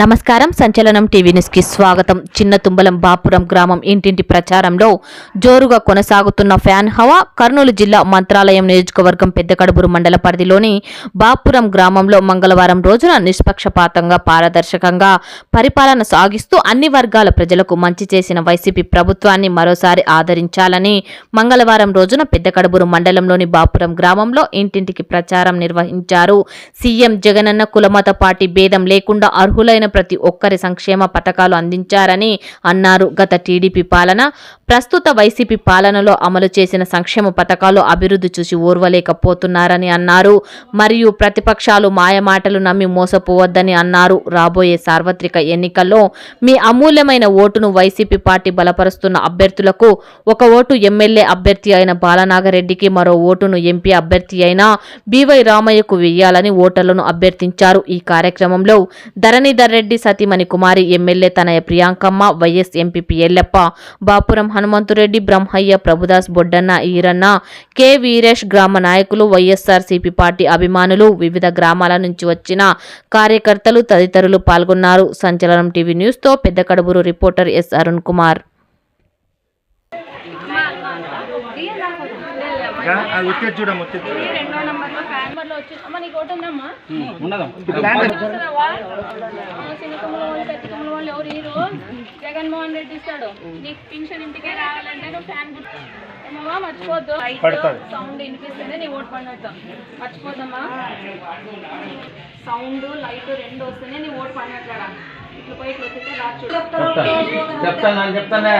నమస్కారం. సంచలనం టీవీ న్యూస్కి స్వాగతం. చిన్న తుంబలం బాపురం గ్రామం ఇంటింటి ప్రచారంలో జోరుగా కొనసాగుతున్న ఫ్యాన్ హవా కర్నూలు జిల్లా మంత్రాలయం నియోజకవర్గం పెద్దకడుబురు మండల పరిధిలోని బాపురం గ్రామంలో మంగళవారం రోజున నిష్పక్షపాతంగా పారదర్శకంగా పరిపాలన సాగిస్తూ అన్ని వర్గాల ప్రజలకు మంచి చేసిన వైసీపీ ప్రభుత్వాన్ని మరోసారి ఆదరించాలని మంగళవారం రోజున పెద్దకడుబురు మండలంలోని బాపురం గ్రామంలో ఇంటింటికి ప్రచారం నిర్వహించారు. సీఎం జగనన్న కులమత పార్టీ భేదం లేకుండా అర్హులైన ప్రతి ఒక్కరి సంక్షేమ పథకాలు అందించారని అన్నారు. గత టీడీపీ పాలన ప్రస్తుత వైసీపీ పాలనలో అమలు చేసిన సంక్షేమ పథకాలు అభివృద్ధి చూసి ఓర్వలేకపోతున్నారని అన్నారు. మరియు ప్రతిపక్షాలు మాయమాటలు నమ్మి మోసపోవద్దని అన్నారు. రాబోయే సార్వత్రిక ఎన్నికల్లో మీ అమూల్యమైన ఓటును వైసీపీ పార్టీ బలపరుస్తున్న అభ్యర్థులకు ఒక ఓటు ఎమ్మెల్యే అభ్యర్థి అయిన బాలనాగరెడ్డికి మరో ఓటును ఎంపీ అభ్యర్థి అయిన బివై రామయ్యకు వేయాలని ఓటర్లను అభ్యర్థించారు. ఈ కార్యక్రమంలో ధరణిధర్ రెడ్డి సతీమణి కుమారి ఎమ్మెల్యే తనయ Priyankamma YS MPP Ellappa Bapuram Hanumanthureddy Brahmaiah Prabhudas Boddanna Eeranna K Veeresh గ్రామ నాయకులు వైఎస్సార్ సిపి పార్టీ అభిమానులు వివిధ గ్రామాల నుంచి వచ్చిన కార్యకర్తలు తదితరులు పాల్గొన్నారు. సంచలనం టీవీ న్యూస్తో పెద్దకడుబూరు రిపోర్టర్ ఎస్ అరుణ్ కుమార్. అది వచ్చేది చూడమ్మ వచ్చేది రెండో నంబర్లో ఫ్యాన్. నెంబర్లో అమ్మ నీకు ఒకటి ఉందమ్మా? ఉన్నదా? వాళ్ళు వాళ్ళు ఎవరు హీరో జగన్మోహన్ రెడ్డి ఇస్తాడు. నీకు పింఛన్ ఇంటికే రావాలంటే నువ్వు ఫ్యాన్ ఏమమ్మా మర్చిపోద్దు. సౌండ్ వినిపిస్తేనే నీ ఓటు పడినట్టు. మర్చిపోద్దమ్మా. సౌండ్ లైట్ రెండు వస్తేనే నీ ఓటు చెప్తానే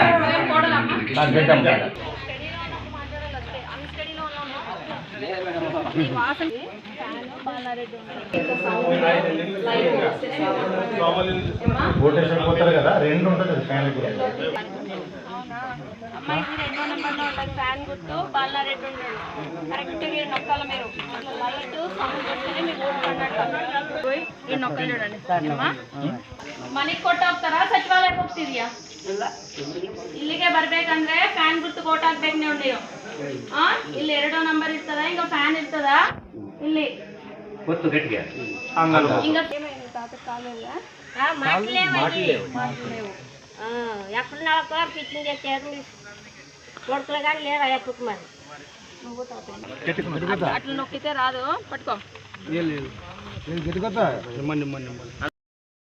ఓటేషన్ పోతారు కదా రెండు ఉంటుంది అది ఫ్యాన్ కూడా అవునా అమ్మాయి ఇది రెండో నెంబర్లో ఉంటుంది ఫ్యాన్ గుర్తు బాలారెడ్డి ఉంటాడు కరెక్ట్గా నొక్కాలి మీరు అట్లా లైట్ సౌండ్ వస్తేనే మీకు ఓటు పడినట్టు పోయి ఈ నొక్కలు చూడండి అమ్మా ಮನೆಗೆ ಕೊಟ್ಟು ಹೋಗ್ತಾರಾ ಸಚಿವಾಲಯಕ್ಕೆ ಹೋಗ್ತಿದ್ಯಾ ಇಲ್ಲಿಗೆ ಬರ್ಬೇಕಂದ್ರೆ ಫ್ಯಾನ್ ಗುರ್ತು ಕೋಟ್ ಹಾಕ್ಬೇಕು ನೀವು ನೀವು ಆ ಇಲ್ಲಿ ಎರಡೋ ನಂಬರ್ ಇರ್ತದ ಹಿಂಗ ಫ್ಯಾನ್ ಇರ್ತದ ಇಲ್ಲಿ ಗೊತ್ತು ಗಟ್ಟಿಗೆ ಹಿಂಗ తాత కాలేదు ఎక్కడున్నాకో పిచ్చింగ్ చేశారు కొడుకులు కానీ లేరు ఎప్పుడు మరి అట్లా నొక్కితే రాదు పట్టుకో నిమ్మని నిమ్మని